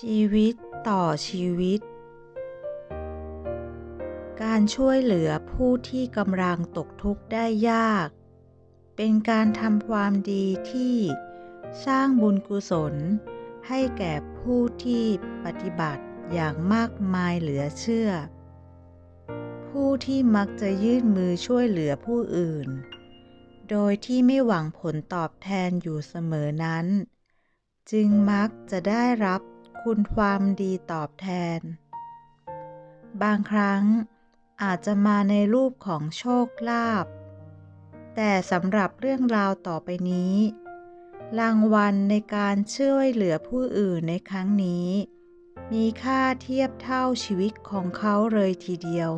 ชีวิตต่อชีวิต การช่วยเหลือผู้ที่กำลังตกทุกข์ได้ยาก เป็นการทำความดีที่สร้างบุญกุศล ให้แก่ผู้ที่ปฏิบัติอย่างมากมายเหลือเชื่อ ผู้ที่มักจะยื่นมือช่วยเหลือผู้อื่น โดยที่ไม่หวังผลตอบแทนอยู่เสมอนั้น จึงมักจะได้รับ คุณความดีตอบแทน บางครั้งอาจจะมาในรูปของโชคลาภ แต่สำหรับเรื่องราวต่อไปนี้ รางวัลในการช่วยเหลือผู้อื่นในครั้งนี้ มีค่าเทียบเท่าชีวิตของเขาเลยทีเดียว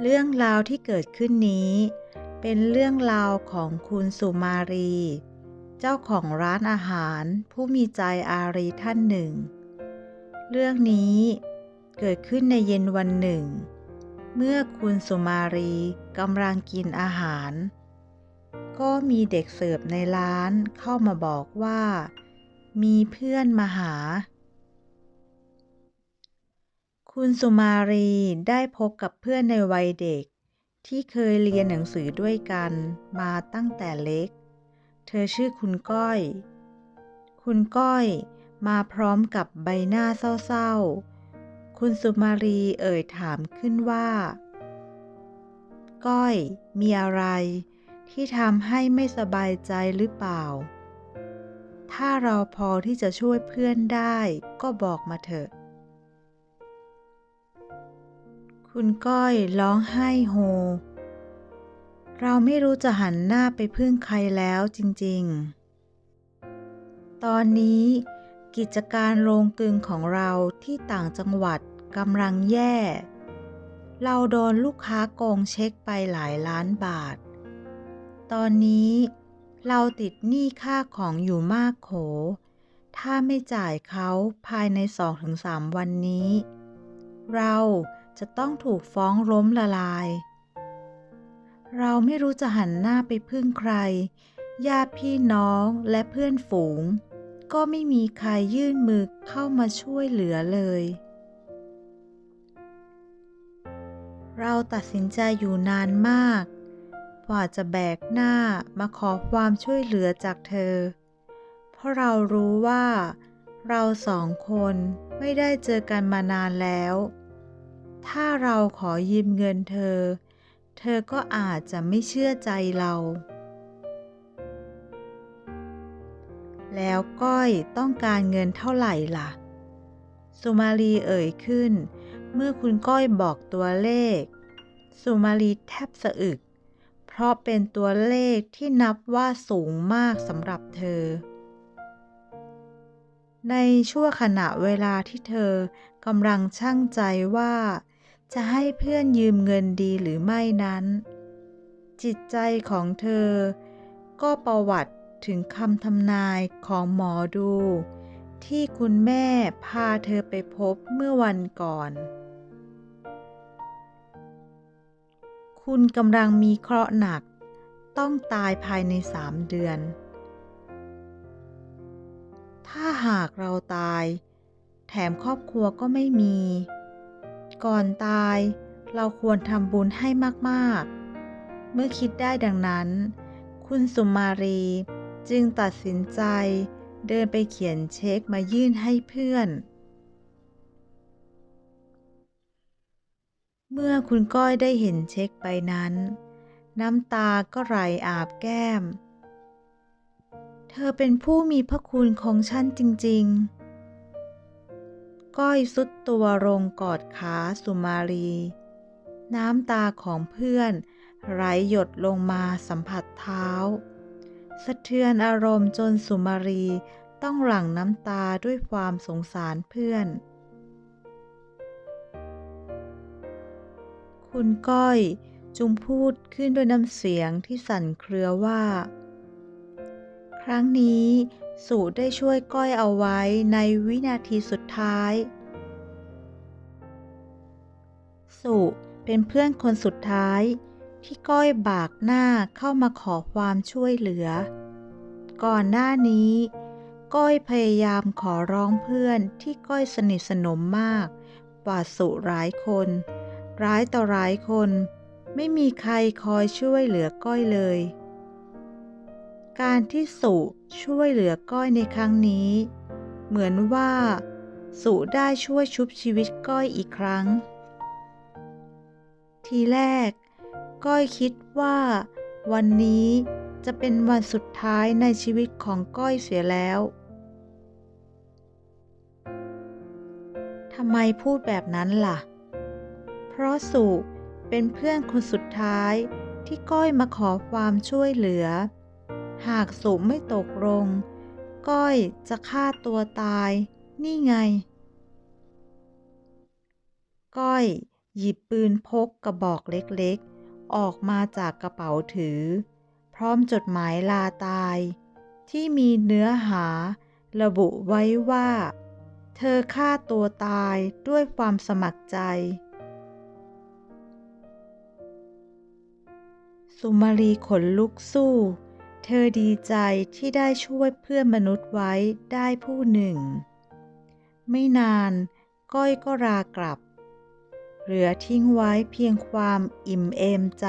เรื่องราวที่เกิดขึ้นนี้เป็นเรื่องราวของคุณสุมารี เจ้าของร้านอาหารผู้มีใจอารีท่านหนึ่ง เรื่องนี้เกิดขึ้นในเย็นวันหนึ่ง เมื่อคุณสุมารีกำลังกินอาหาร ก็มีเด็กเสิร์ฟในร้านเข้ามาบอกว่า มีเพื่อนมาหา คุณสุมารีได้พบกับเพื่อนในวัยเด็กที่เคยเรียนหนังสือด้วยกันมาตั้งแต่เล็ก อชื่อคุณก้อย คุณก้อยมาพร้อมกับใบหน้าเศร้าๆ คุณสุมารีเอ่ยถามขึ้นว่า ก้อยมีอะไรที่ทำให้ไม่สบายใจหรือเปล่า ถ้าเราพอที่จะช่วยเพื่อนได้ก็บอกมาเถอะ คุณก้อยร้องไห้โฮ เราไม่รู้จะหันหน้าไปพึ่งใครแล้วจริง ๆ ตอนนี้กิจการโรงกลึงของเราที่ต่างจังหวัดกำลังแย่ เราโดนลูกค้าโกงเช็คไปหลายล้านบาท ตอนนี้เราติดหนี้ค่าของอยู่มากโข ถ้าไม่จ่ายเขาภายใน 2-3 วันนี้ เราจะต้องถูกฟ้องล้มละลาย เราไม่รู้จะหันหน้าไปพึ่งใคร ญาติพี่น้องและเพื่อนฝูง ก็ไม่มีใครยื่นมือเข้ามาช่วยเหลือเลย เราตัดสินใจอยู่นานมากกว่าจะแบกหน้ามาขอความช่วยเหลือจากเธอ เพราะเรารู้ว่า เราสองคนไม่ได้เจอกันมานานแล้ว ถ้าเราขอยืมเงินเธอ เธอก็อาจจะไม่เชื่อใจเรา แล้วก้อยต้องการเงินเท่าไหร่ล่ะ สุมาลีเอ่ยขึ้น เมื่อคุณก้อยบอกตัวเลข สุมาลีแทบสะอึก เพราะเป็นตัวเลขที่นับว่าสูงมากสำหรับเธอ ในชั่วขณะเวลาที่เธอกำลังช่างใจว่า จะให้เพื่อนยืมเงินดีหรือไม่นั้น จิตใจของเธอ ก็ประวัติถึงคำทำนายของหมอดู ที่คุณแม่พาเธอไปพบเมื่อวันก่อน คุณกำลังมีเคราะห์หนัก ต้องตายภายในสามเดือน ถ้าหากเราตาย แถมครอบครัวก็ไม่มี ก่อนตาย เราควรทำบุญให้มากๆ เมื่อคิดได้ดังนั้น คุณสุมารีจึงตัดสินใจเดินไปเขียนเช็คมายื่นให้เพื่อน เมื่อคุณก้อยได้เห็นเช็คใบนั้น น้ำตาก็ไหลอาบแก้ม เธอเป็นผู้มีพระคุณของฉันจริง ๆ ก้อยสุดตัวลงกอดขาสุมารีน้ำตาของเพื่อนไหลหยดลงมาสัมผัสเท้า สะเทือนอารมณ์จนสุมารีต้องหลั่งน้ำตาด้วยความสงสารเพื่อน คุณก้อยจุงพูดขึ้นด้วยน้ำเสียงที่สั่นเครือว่า ครั้งนี้ สุได้ช่วยก้อยเอาไว้ในวินาทีสุดท้าย สุเป็นเพื่อนคนสุดท้าย ที่ก้อยบากหน้าเข้ามาขอความช่วยเหลือ ก่อนหน้านี้ ก้อยพยายามขอร้องเพื่อนที่ก้อยสนิทสนมมากกว่าสุร้ายคน ร้ายต่อร้ายคน ไม่มีใครคอยช่วยเหลือก้อยเลย การที่สุช่วยเหลือก้อยในครั้งนี้ เหมือนว่า สุได้ช่วยชุบชีวิตก้อยอีกครั้ง ทีแรก ก้อยคิดว่า วันนี้จะเป็นวันสุดท้ายในชีวิตของก้อยเสียแล้วทำไมพูดแบบนั้นล่ะ เพราะสุเป็นเพื่อนคนสุดท้ายที่ก้อยมาขอความช่วยเหลือ หากสุไม่ตกลง ก้อยจะฆ่าตัวตาย นี่ไง ก้อยหยิบปืนพกกระบอกเล็กๆ ออกมาจากกระเป๋าถือ พร้อมจดหมายลาตาย ที่มีเนื้อหาระบุไว้ว่า เธอฆ่าตัวตายด้วยความสมัครใจ สุมารีขนลุกสู้ เธอดีใจที่ได้ช่วยเพื่อนมนุษย์ไว้ได้ผู้หนึ่ง ไม่นานก้อยก็ลากลับ เหลือทิ้งไว้เพียงความอิ่มเอมใจ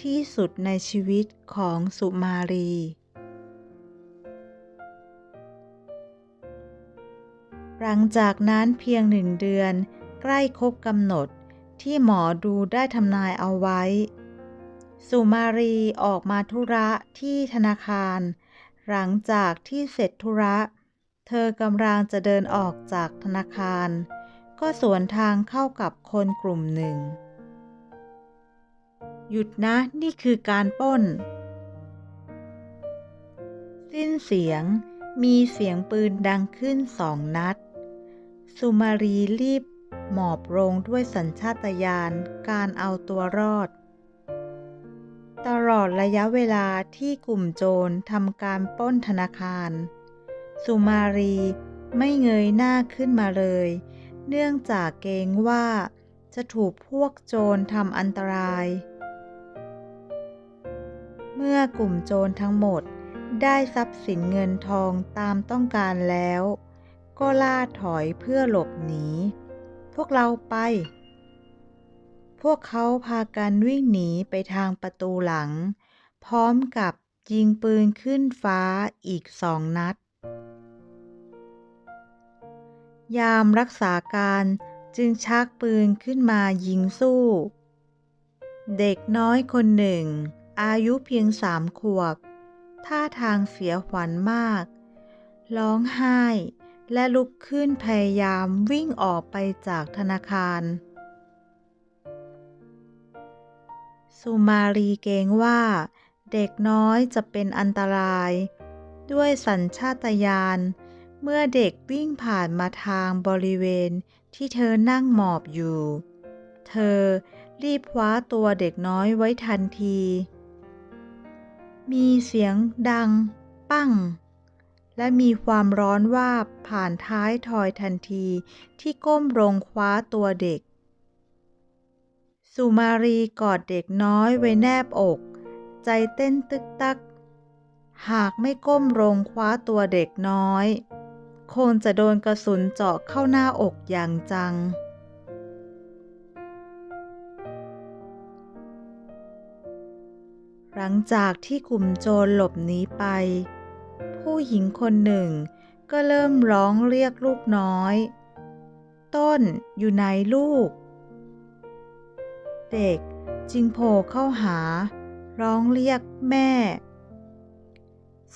ที่สุดในชีวิตของสุมารี หลังจากนั้นเพียงหนึ่งเดือนใกล้ครบกำหนดที่หมอดูได้ทำนายเอาไว้ สุมารีออกมาธุระที่ธนาคาร หลังจากที่เสร็จธุระ เธอกำลังจะเดินออกจากธนาคาร ก็สวนทางเข้ากับคนกลุ่มหนึ่ง หยุดนะนี่คือการป้น สิ้นเสียงมีเสียงปืนดังขึ้นสองนัด สุมารีรีบหมอบลงด้วยสัญชาตญาณการเอาตัวรอด ตลอดระยะเวลาที่กลุ่มโจรทำการปล้นธนาคาร สุมารีไม่เงยหน้าขึ้นมาเลย เนื่องจากเกรงว่าจะถูกพวกโจรทำอันตราย เมื่อกลุ่มโจรทั้งหมดได้ทรัพย์สินเงินทองตามต้องการแล้ว ก็ล่าถอยเพื่อหลบหนี พวกเราไป พวกเขาพากันวิ่งหนีไปทางประตูหลัง พร้อมกับยิงปืนขึ้นฟ้าอีกสองนัด ยามรักษาการจึงชักปืนขึ้นมายิงสู้ เด็กน้อยคนหนึ่ง อายุเพียงสามขวบ ท่าทางเสียขวัญมาก ร้องไห้และลุกขึ้นพยายามวิ่งออกไปจากธนาคาร สุมารีเกรงว่า เด็กน้อยจะเป็นอันตราย ด้วยสัญชาตญาณเมื่อเด็กวิ่งผ่านมาทางบริเวณที่เธอนั่งหมอบอยู่ เธอรีบคว้าตัวเด็กน้อยไว้ทันที มีเสียงดัง ปั้ง และมีความร้อนวาบผ่านท้ายทอยทันทีที่ก้มลงคว้าตัวเด็ก สุมารีกอดเด็กน้อยไว้แนบอก ใจเต้นตึกตัก หากไม่ก้มลงคว้าตัวเด็กน้อย คงจะโดนกระสุนเจาะเข้าหน้าอกอย่างจัง หลังจากที่กลุ่มโจรหลบหนีไป ผู้หญิงคนหนึ่งก็เริ่มร้องเรียกลูกน้อย ต้นอยู่ไหนลูก เด็กจึงโผล่เข้าหา ร้องเรียกแม่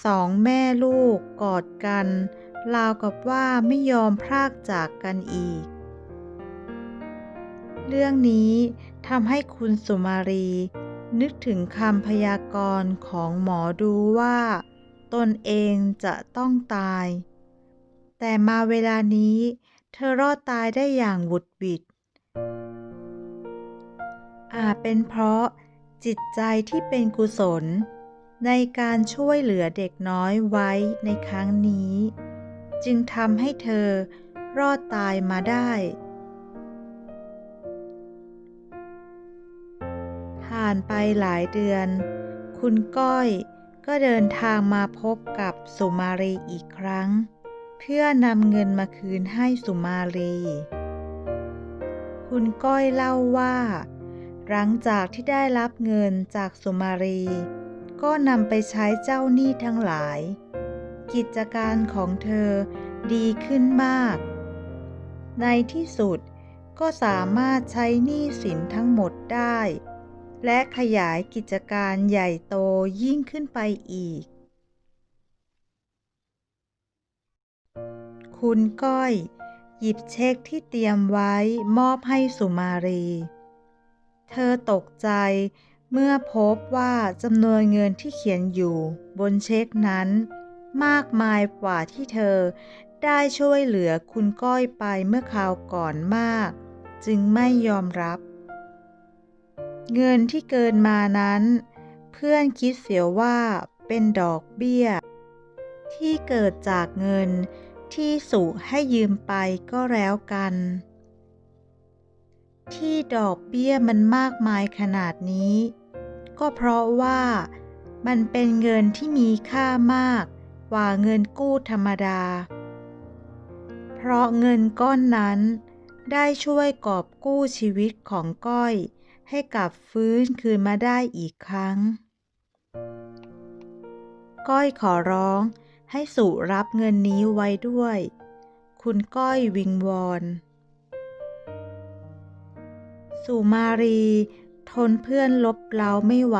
สองแม่ลูกกอดกันราวกับว่าไม่ยอมพรากจากกันอีก เรื่องนี้ทำให้คุณสุมารี นึกถึงคำพยากรณ์ของหมอดูว่า ตนเองจะต้องตาย แต่มาเวลานี้เธอรอดตายได้อย่างหวุดหวิด อาจเป็นเพราะจิตใจที่เป็นกุศล ในการช่วยเหลือเด็กน้อยไว้ในครั้งนี้ จึงทำให้เธอรอดตายมาได้ ผ่านไปหลายเดือน คุณก้อยก็เดินทางมาพบกับสุมารีอีกครั้ง เพื่อนำเงินมาคืนให้สุมารี คุณก้อยเล่าว่า หลังจากที่ได้รับเงินจากสุมารี ก็นำไปใช้เจ้าหนี้ทั้งหลาย กิจการของเธอดีขึ้นมาก ในที่สุดก็สามารถใช้หนี้สินทั้งหมดได้ และขยายกิจการใหญ่โตยิ่งขึ้นไปอีก คุณก้อย หยิบเช็คที่เตรียมไว้มอบให้สุมารี เธอตกใจเมื่อพบว่าจำนวนเงินที่เขียนอยู่บนเช็คนั้น มากมายกว่าที่เธอได้ช่วยเหลือคุณก้อยไปเมื่อคราวก่อนมาก จึงไม่ยอมรับ เงินที่เกินมานั้น เพื่อนคิดเสียว่าเป็นดอกเบี้ย ที่เกิดจากเงินที่สุให้ยืมไปก็แล้วกัน ที่ดอกเบี้ยมันมากมายขนาดนี้ ก็เพราะว่ามันเป็นเงินที่มีค่ามากกว่าเงินกู้ธรรมดา เพราะเงินก้อนนั้น ได้ช่วยกอบกู้ชีวิตของก้อยให้กลับฟื้นคืนมาได้อีกครั้ง ก้อยขอร้องให้สุรับเงินนี้ไว้ด้วย คุณก้อยวิงวอน สุมารี ทนเพื่อนลบเล้าไม่ไหว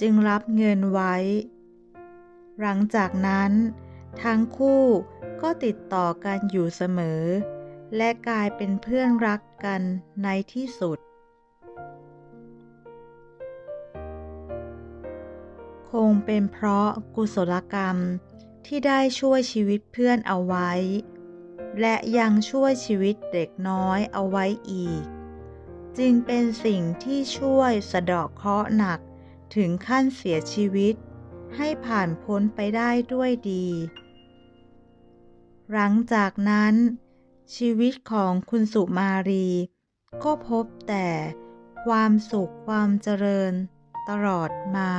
จึงรับเงินไว้ หลังจากนั้น ทั้งคู่ก็ติดต่อกันอยู่เสมอ และกลายเป็นเพื่อนรักกันในที่สุด คงเป็นเพราะกุศลกรรมที่ได้ช่วยชีวิตเพื่อนเอาไว้ และยังช่วยชีวิตเด็กน้อยเอาไว้อีก จึงเป็นสิ่งที่ช่วยสะเดาะเคราะห์หนักถึงขั้นเสียชีวิต ให้ผ่านพ้นไปได้ด้วยดี หลังจากนั้น ชีวิตของคุณสุมารี ก็พบแต่ความสุขความเจริญตลอดมา